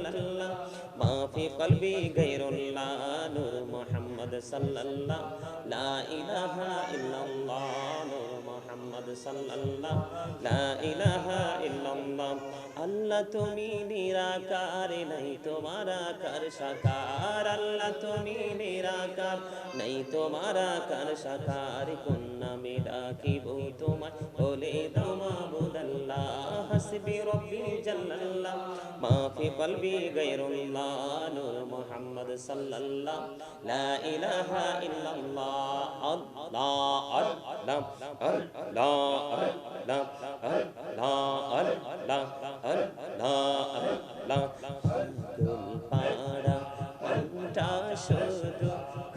illallah ma fi qalbi ghayrullah nur muhammad sallallah la ilaha illallah nur Muhammad সাল্লাল্লাহ লা ইলাহা ইল্লাল্লাহ আল্লাহ তুমি নিরাকার নাই তোমার আকার সাকার আল্লাহ তুমি নিরাকার নাই তোমার আকার সাকার কোন নামে ডাকিব তোমায়। বলে দাও মাবুদ আল্লাহ হাসবি রব্বি জাল্লাল্লাহ। মা ফি কলবি গায়রুল্লাহ, নূর মুহাম্মদ সাল্লাল্লাহ। লা ইলাহা ইল্লাল্লাহ, আল্লাহ আল্লাহ আল্লাহ আল্লাহ আল্লাহ আল্লাহ। আল্লাহ আল্লাহ মনটা শুধু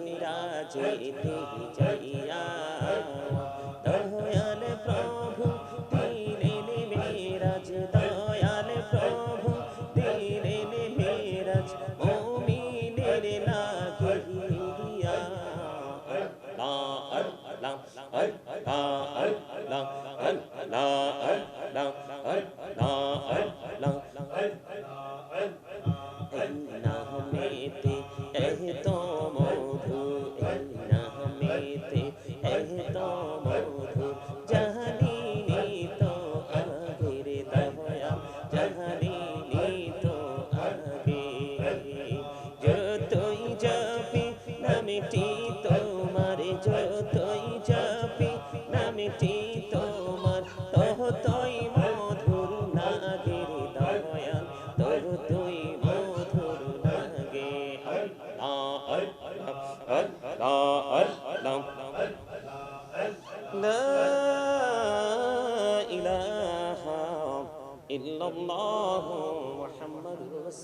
मेहरा जेते I,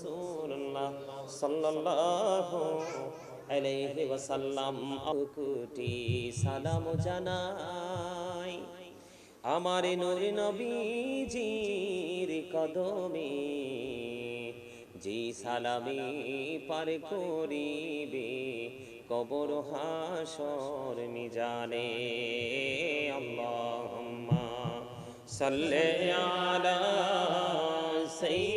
মুহাম্মাদুর রাসূলুল্লাহ সাল্লাল্লাহু আলাইহি ওয়াসাল্লাম কোটি সালাম জানাই। আমার নূর নবীজির কদমে যে সালামে পার করিবে, কবর হাসর মিজানে আল্লাহুম্মা সাল্লি আলা সাইয়্যিদিনা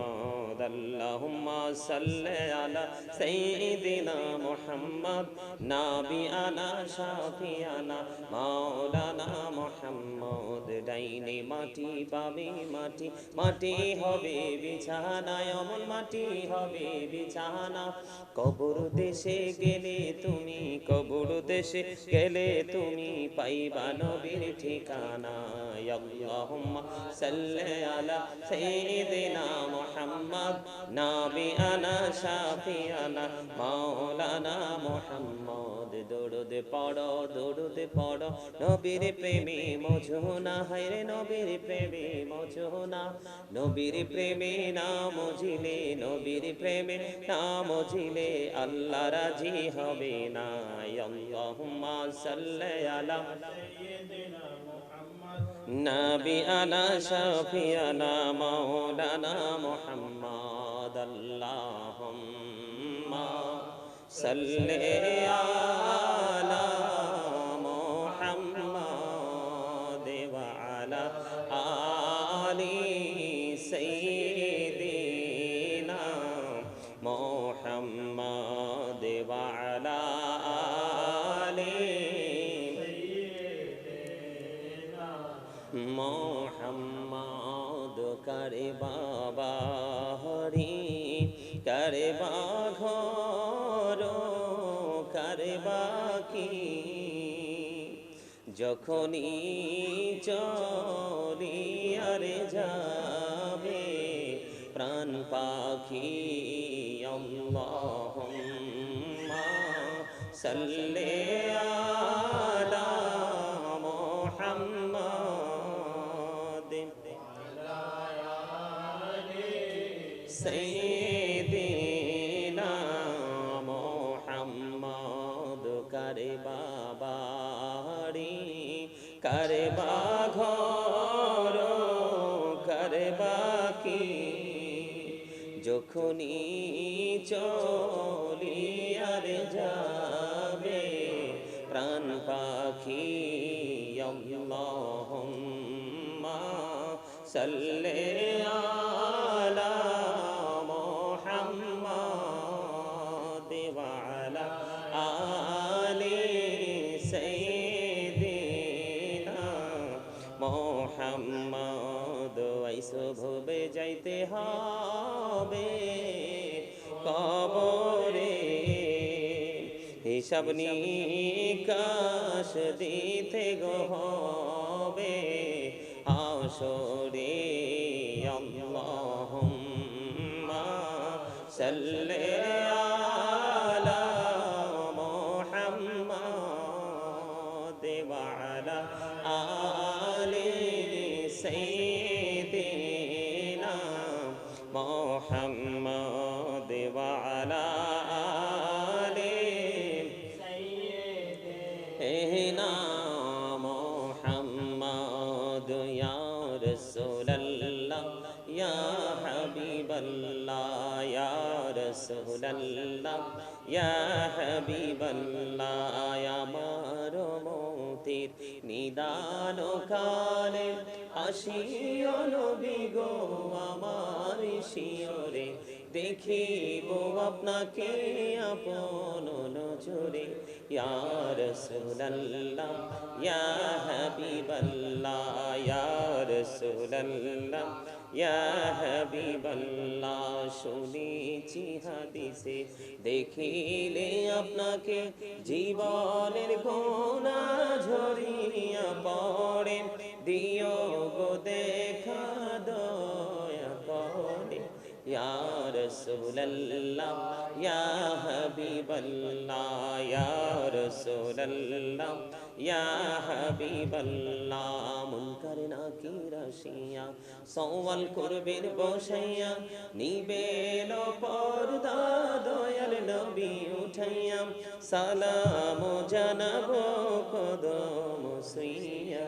আল্লাহুম্মা সাল্লি আলা সাইয়্যিদিনা মুহাম্মদ নাবিয়ানা শাফিয়ানা মাওলানা মুহাম্মদ ডাইনে মাটি পাবে মাটি মাটি হবে বিছানা, এমন মাটি হবে বিছানা। কবর দেশে গেলে তুমি, কবর দেশে গেলে তুমি পাইবা নবীর ঠিকানা। আল্লাহুম্মা সাল্লি আলা সাইয়্যিদিনা মুহাম্মদ নাবি আনা শাফি আনা, মাওলানা মোহাম্মদ দৌড়দে পড়ো দৌড়দে পড়ো। নবীর প্রেমী মজুনা হায়রে নবীর প্রেমী মজুনা নবীর প্রেমে নাম জিলে, নবীর প্রেমে না মজিলে আল্লাহ রাজি হবে না। আল্লাহুম্মা সাল্লি আলা সাইয়্যিদিনা মুহাম্মদ। নাবি আলা শাফি আলা, মাওলানা محمد اللہم صلی اللہ করে ঘর করে বাকি যখনই চলি আরে যাবে প্রাণ পাখি আল্লাহুম্মা সাল্লি আলা যখনই চলি আর যাবে প্রাণ পাখি আল্লাহুম্মা হিসাব নিকাশ দিতে গো হবে আসরে আসিও নবী গো, আমার শিয়রে দেখিব আপনাকে আপন নজরে। ইয়া রাসূলুল্লাহ, ইয়া হাবিবাল্লাহ, ইয়া রাসূলুল্লাহ, ইয়া হাবিবাল্লাহ, শুনেছি হাদিসে। দেখিলে আপনাকে জীবনের গোনা ঝরিয়া পড়ে দিও গো দেখা দয়া করে। ইয়া রাসূলুল্লাহ, ইয়া হাবিবাল্লাহ, ইয়া রাসূলুল্লাহ, ইয়া হাবিবাল্লাহ, মুনকার নাকির আসিয়া সওয়াল করবেন বসাইয়া, নিবেন পর্দা দয়াল নবী উঠাইয়া, সালাম জানাব কদম সুইয়া।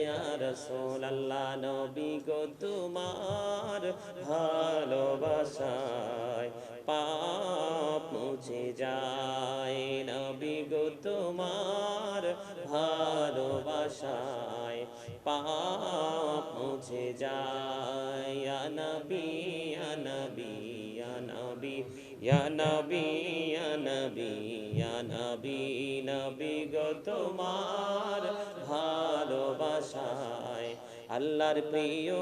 ইয়া রাসূলুল্লাহ। নবী গো, তোমার ভালোবাসায় পাপ মুছে যায়। নবী গো, তোমার ভালোবাসায় পাপ মুছে যায়। নবী নবী। ইয়া নবী ইয়া নবী ইয়া নবী নবী গো তোমার ভালোবাসায়। আল্লাহর প্রিয়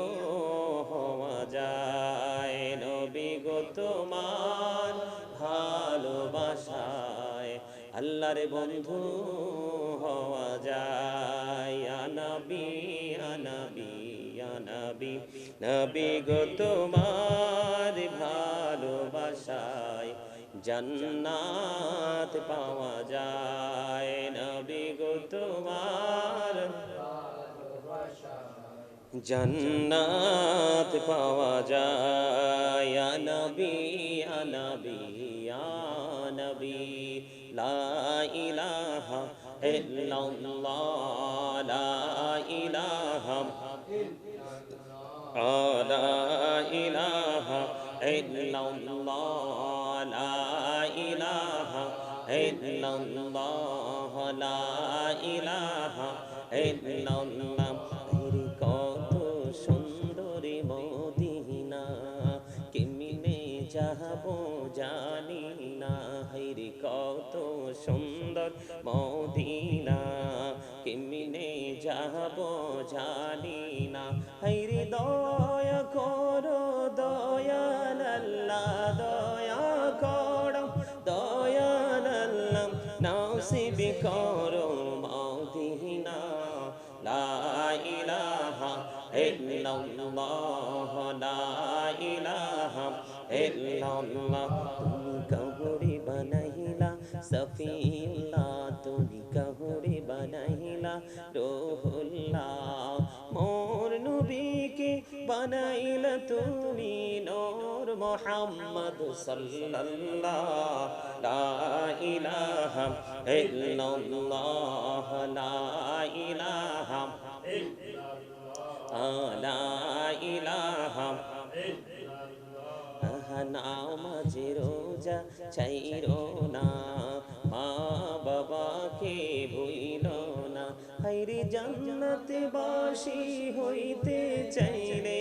হওয়া যায়, নবী গো তোমার ভালোবাসায়। আল্লাহর বন্ধু হওয়া যায় নবী নবী নবী নবী গো তোমার জন্নাত পাওয়া যায়। নবী গো তোমার জন্নাত পাওয়া যায়। নবী নবী নবী, লা ইলাহা ইল্লাল্লাহ, লা ইলাহা ইল্লাল্লাহ, লা ইলাহা ইল্লাল্লাহ ইলাহা কত সুন্দরী মদিনা কেমনে যাব জানি না। হাইরে কত সুন্দর মদিনা কেমনে যাব জানি না। হাইরে দয়া করো মদিনা, লা ইলাহা ইল্লাল্লাহ, লা ইলাহা ইল্লাল্লাহ, তুমি কাহুরি বানাইলা, সফিউল্লাহ, তুমি কাহুরি বানাইলা, রোহুল্লাহ, মোর নবীকে বানাইলা তুমি। মুহাম্মদ সাল্লাল্লাহ চাইরো না মা বাবাকে ভুইল না। হাইরে বাসি হইতে চাইলে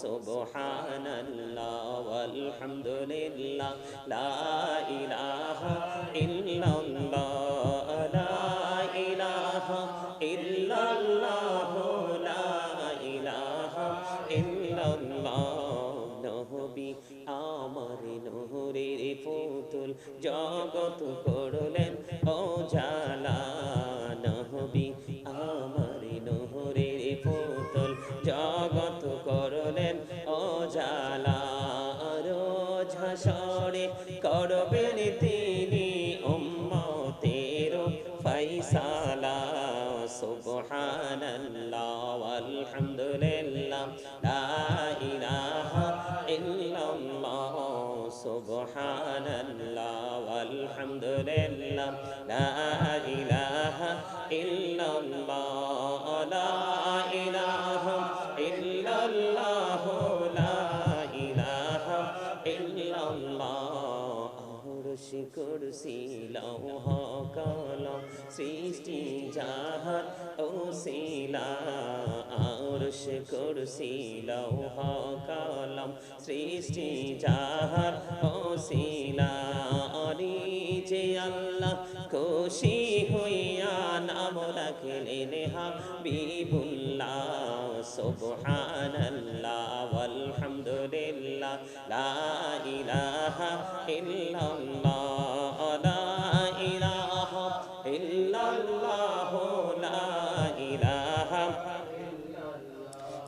সুবহানাল্লাহ ওয়ালহামদুলিল্লাহ, লা ইলাহা ইল্লাল্লাহ, লা ইলাহা ইল্লাল্লাহ, লা ইলাহা ইল্লাল্লাহ নবী আমার নহরের পুতুল জগত করলেন ও জালা কুরসি লৌহ সৃষ্টি যাহার ওসিলা আরশ কুরসি লৌহ সৃষ্টি যাহার ওসিলা অরি যে আল্লাহ খুশি হইয়া নাম রাখলেন হাবিবুল্লাহ, সুবহানাল্লাহ, ওয়ালহামদুলিল্লাহ, লা ইলাহা ইল্লাল্লাহ।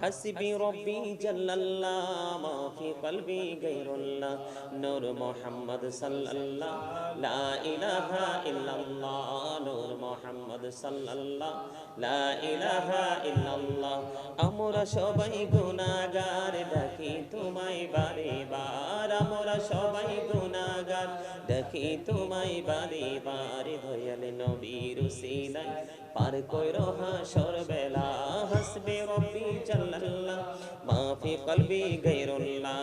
حسبي ربي جل الله. قلبي غير الله نور محمد صلى الله لا إله إلا الله نور محمد صلى الله لا إله إلا الله আমরা সবাই গুনাহগার ডাকি তোমায় বারে বার আমরা সবাই গুনাহগার ডাকি তোমায় বারে বার দয়াল নবীর উসিলাই পার কইরো হাসর বেলা হাসবে রব্বি জাল্লাল্লাহ মা ফি কলবি গায়রুল্লাহ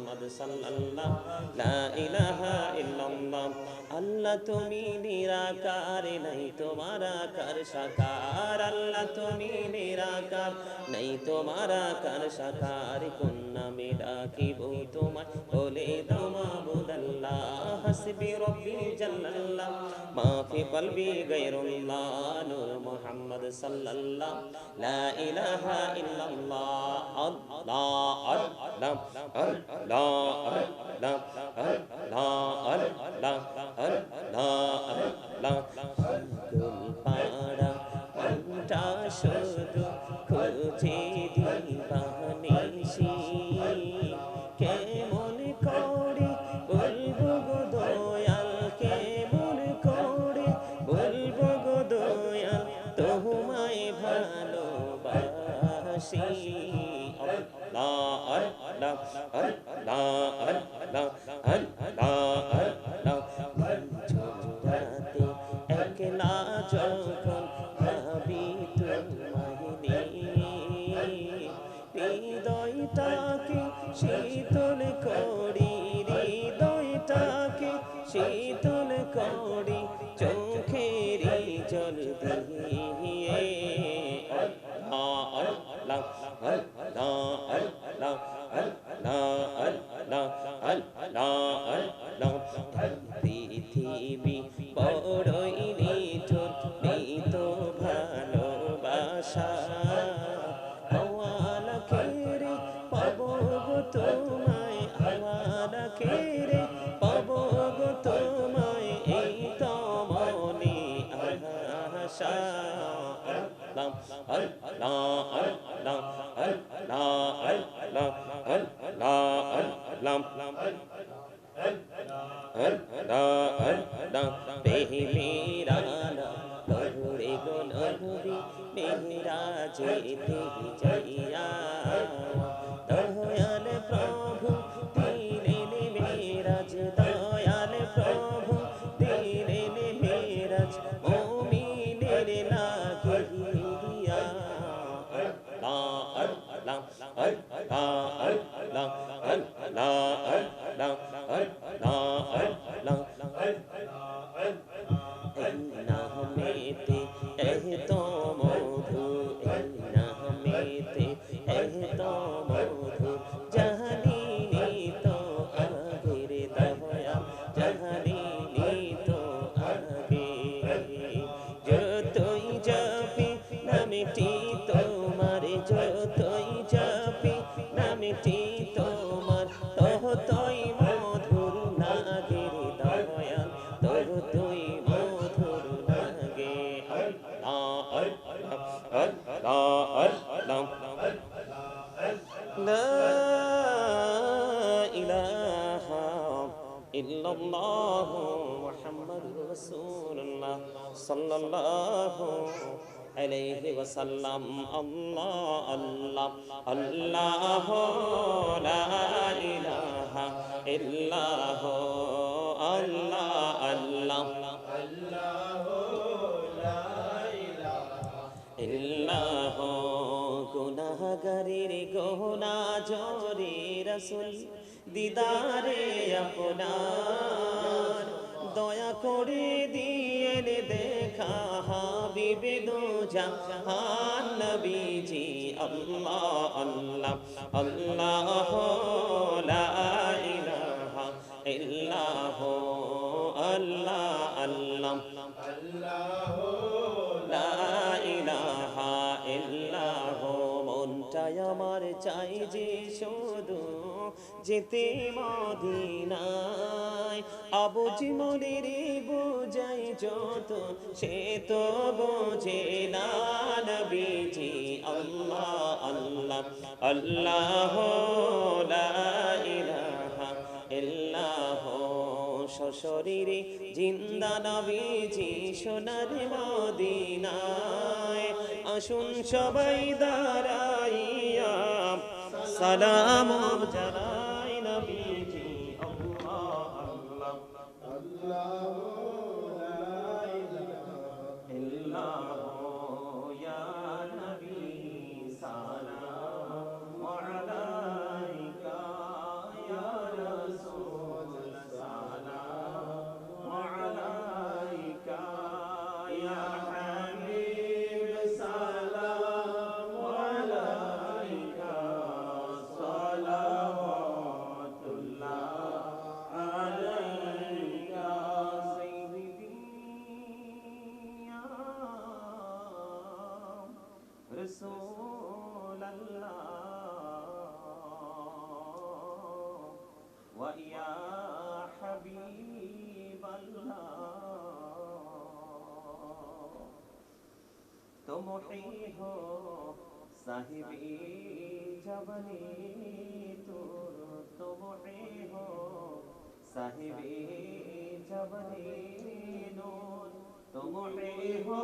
মুহাম্মদ সাল্লাল্লাহ, লা ইলাহা ইল্লাল্লাহ। আল্লাহ তুমি নিরাকার, নাই তোমার আকার সাকার। আল্লাহ তুমি নিরাকার, নাই তোমার আকার সাকার। কোন নামে ডাকিব তোমায়? বলে দাও মাবুদাল্লাহ হাসবি রব্বি জাল্লাল্লাহ। মা ফি কলবি গায়রুল্লাহ, নূর মুহাম্মদ সাল্লাল্লাহ। লা ইলাহা ইল্লাল্লাহ, আল্লাহ আল্লাহ আল্লাহ। धा शो an, la, an, la, an, 让 আলাইহি ওয়াসাল্লাম আল্লাহ আল্লাহ আল্লাহ লা ইলাহা ইল্লাহ আল্লাহ আল্লাহ। আল্লাহ লা ইলাহা ইল্লাহ গুনাহগারের গোনা জরি রাসূল দিদারে আপনার। দয়া করে দিয়ে দে দেখা হাবিবে দো জাহান নবীজি আল্লাহ আল্লাহ আল্লাহ লা ইলাহা ইল্লাহু আল্লাহ সবটাই আমার চাই যে শুধু যেতে মদিনায়। আবু জীবনের বুঝাই যত, সে তো বোঝে না বিজি আল্লাহ আল্লাহ আল্লাহ ইলাহা ইল্লাহ সশরীরে জিন্দা নবীজি সোনার মদিনা أشون شبيدار أيام سلام جلال সখী হো সাহিবি জবনি তোর তোমে হো সাহিবি জবনি নূর তোমে হো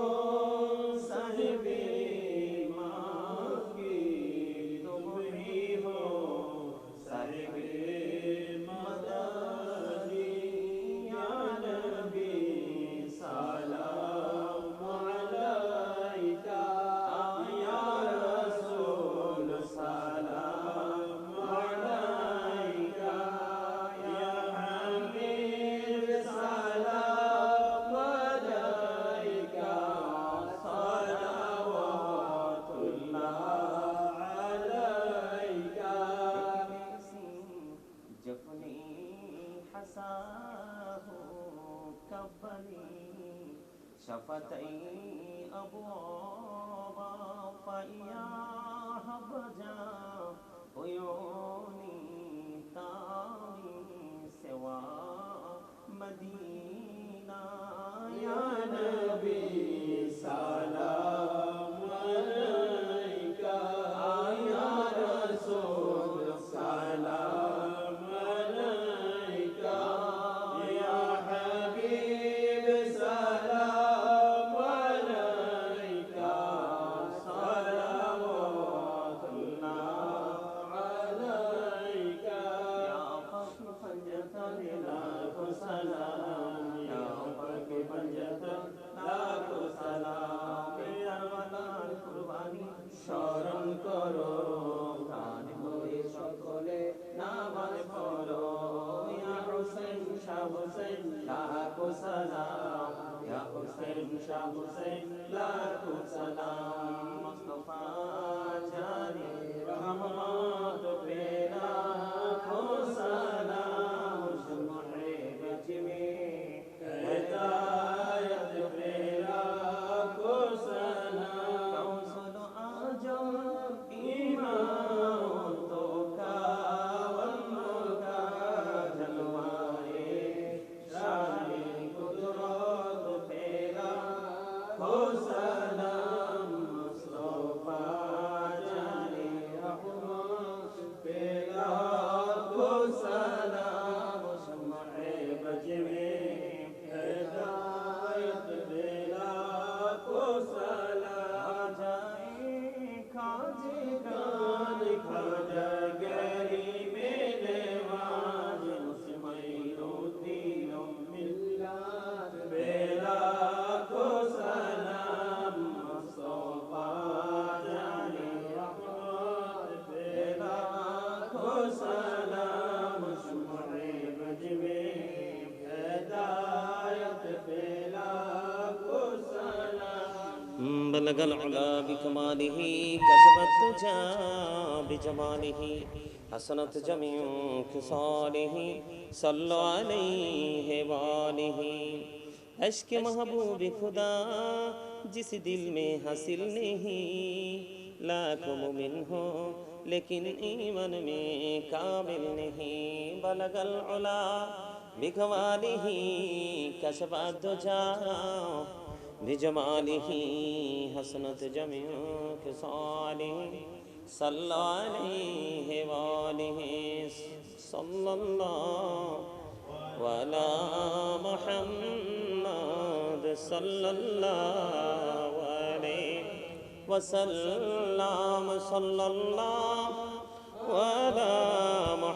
Sahibi ربني شفتي أبوابا فإياها بجا عيوني تامي سوى مدينة. Hussein, Shah Hussein, Latul Salam, Mustafa. जगल अला बिकमानी कसबत जा बिजमानी हसनत जमीउ खिसालिह, सल्लल्लाहु अलैहि वालिह। अश्क महबूब खुदा, जिस दिल में हासिल नहीं, लाख मुमिन हो, लेकिन ईमन में काबिल नहीं। बलगल उला बिघवाली ही कसबा दो जाओ بجماله حسنت جميع خصاله صلى عليه وآله صلى الله وعلى محمد صلى الله عليه وسلم صلى الله وعلى محمد